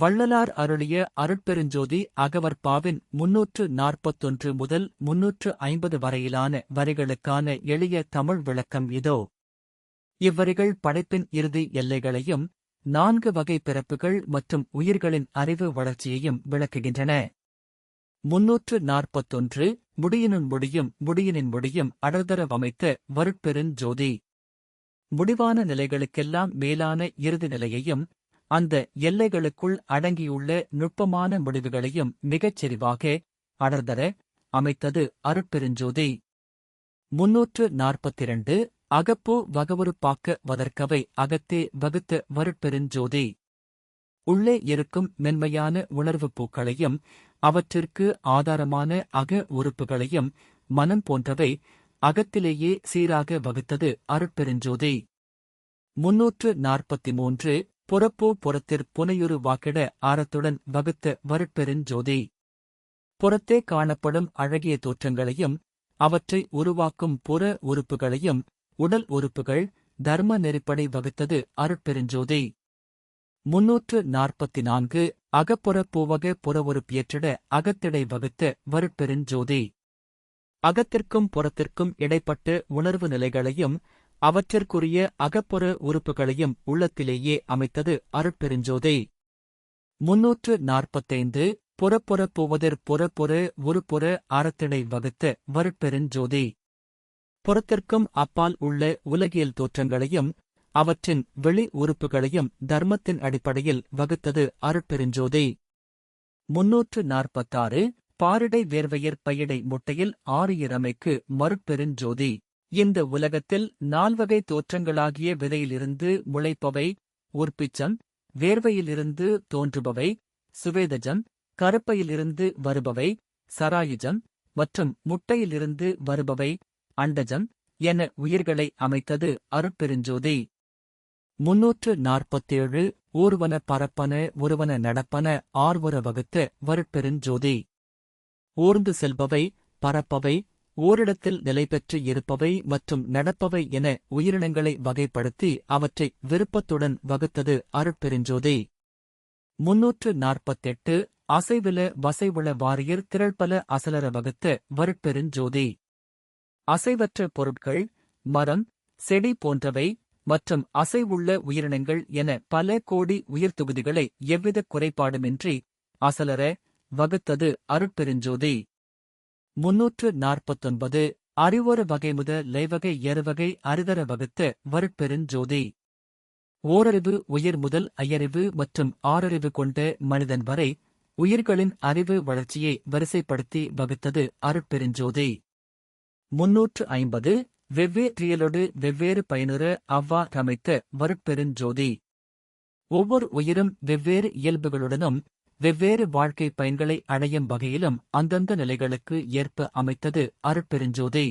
வள்ளலார் அருளிய அருட்பெருஞ்சோதி அகவற்பாவின் முன்னூற்று நாற்பத்தொன்று முதல் முன்னூற்று ஐம்பது வரையிலான வரிகளுக்கான எளிய தமிழ் விளக்கம் இதோ. இவ்வரிகள் படைப்பின் இறுதி எல்லைகளையும் நான்கு வகை பிறப்புகள் மற்றும் உயிர்களின் அறிவு வளர்ச்சியையும் விளக்குகின்றன. முன்னூற்று நாற்பத்தொன்று முடியினும் முடியும் முடியினின் முடியும் அடர்தரவமைத்த வருட்பெருஞ்சோதி. முடிவான நிலைகளுக்கெல்லாம் மேலான இறுதி நிலையையும் அந்த எல்லைகளுக்குள் அடங்கியுள்ள நுட்பமான முடிவுகளையும் மிகச் செறிவாக அடர்தர அமைத்தது அருட்பெருஞ்சோதி. முன்னூற்று நாற்பத்திரண்டு அகப்போ வகவுறுப்பாக்க வதற்கவை அகத்தே வகுத்த வருட்பெருஞ்சோதி. உள்ளே இருக்கும் மென்மையான உணர்வுப் பூக்களையும் அவற்றிற்கு ஆதாரமான அக உறுப்புகளையும் மனம் போன்றவை அகத்திலேயே சீராக வகுத்தது அருட்பெருஞ்சோதி. முன்னூற்று நாற்பத்தி மூன்று புறப்போ புறத்திற் புனையுரு வாக்கிட ஆரத்துடன் வகுத்த வருட்பெருஞ்சோதி புறத்தே காணப்படும் அழகிய தோற்றங்களையும் அவற்றை உருவாக்கும் புற உறுப்புகளையும் உடல் உறுப்புகள் தர்ம நெறிப்படை வகுத்தது அருட்பெருஞ்சோதி முன்னூற்று நாற்பத்தி நான்கு அகப்புற பூவக புறவுறுப்பியற்றிட அகத்திடை வகுத்த வருட்பெருஞ்சோதி அகத்திற்கும் புறத்திற்கும் இடைப்பட்ட உணர்வு நிலைகளையும் அவற்றிற்குரிய அகப்புற உறுப்புகளையும் உள்ளத்திலேயே அமைத்தது அருட்பெருஞ்சோதி. முன்னூற்று நாற்பத்தைந்து புறப்புற போவதற் புறப்புற உருப்புற அறத்தினை வகுத்த வருட்பெருஞ்சோதி. புறத்திற்கும் அப்பால் உள்ள உலகியல் தோற்றங்களையும் அவற்றின் வெளி உறுப்புகளையும் தர்மத்தின் அடிப்படையில் வகுத்தது அருட்பெருஞ்சோதி. முன்னூற்று நாற்பத்தாறு பாரிடை வேர்வையர் பயிடை முட்டையில் ஆரியரமைக்கு மறுப்பெருஞ்சோதி இந்த உலகத்தில் நால்வகை தோற்றங்களாகிய விதையிலிருந்து முளைப்பவை உற்பிச்சம் வேர்வையிலிருந்து தோன்றுபவை சுவேதஜம் கருப்பையிலிருந்து வருபவை சராயுஜம் மற்றும் முட்டையிலிருந்து வருபவை அண்டஜம் என உயிர்களை அமைத்தது அருட்பெருஞ்சோதி. முன்னூற்று நாற்பத்தேழு ஊர்வன பரப்பன ஒருவன நடப்பன ஆர்வர வகுத்த வருட்பெருஞ்சோதி. ஊர்ந்து செல்பவை பரப்பவை ஓரிடத்தில் நிலைபெற்று இருப்பவை மற்றும் நடப்பவை என உயிரினங்களை வகைப்படுத்தி அவற்றை விருப்பத்துடன் வகுத்தது அருட்பெருஞ்சோதி. முன்னூற்று நாற்பத்தெட்டு அசைவில வசைவுள வாரியர் திரள்பல அசலர வகுத்த வருட்பெருஞ்சோதி. அசைவற்ற பொருட்கள் மரம் செடி போன்றவை மற்றும் அசைவுள்ள உயிரினங்கள் என பல கோடி உயிர்த்தொகுதிகளை எவ்வித குறைபாடுமின்றி அசலர வகுத்தது அருட்பெருஞ்சோதி. முன்னூற்று நாற்பத்தொன்பது அறிவொரு வகைமுத லைவகை எருவகை அறிதர வகுத்த வருட்பெருஞ்சோதி ஓரறிவு உயிர் முதல் ஐயறிவு மற்றும் ஆறறிவு கொண்ட மனிதன் வரை உயிர்களின் அறிவு வளர்ச்சியை வரிசைப்படுத்தி வகுத்தது அருட்பெருஞ்சோதி முன்னூற்று ஐம்பது வெவ்வேறியலோடு வெவ்வேறு பயனுற அவ்வா ரமைத்த வருட்பெருஞ்சோதி ஒவ்வொரு உயிரும் வெவ்வேறு இயல்புகளுடனும் வெவ்வேறு வாழ்க்கை பயன்களை அடையும் வகையிலும் அந்தந்த நிலைகளுக்கு ஏற்ப அமைத்தது அருட்பெருஞ்சோதி.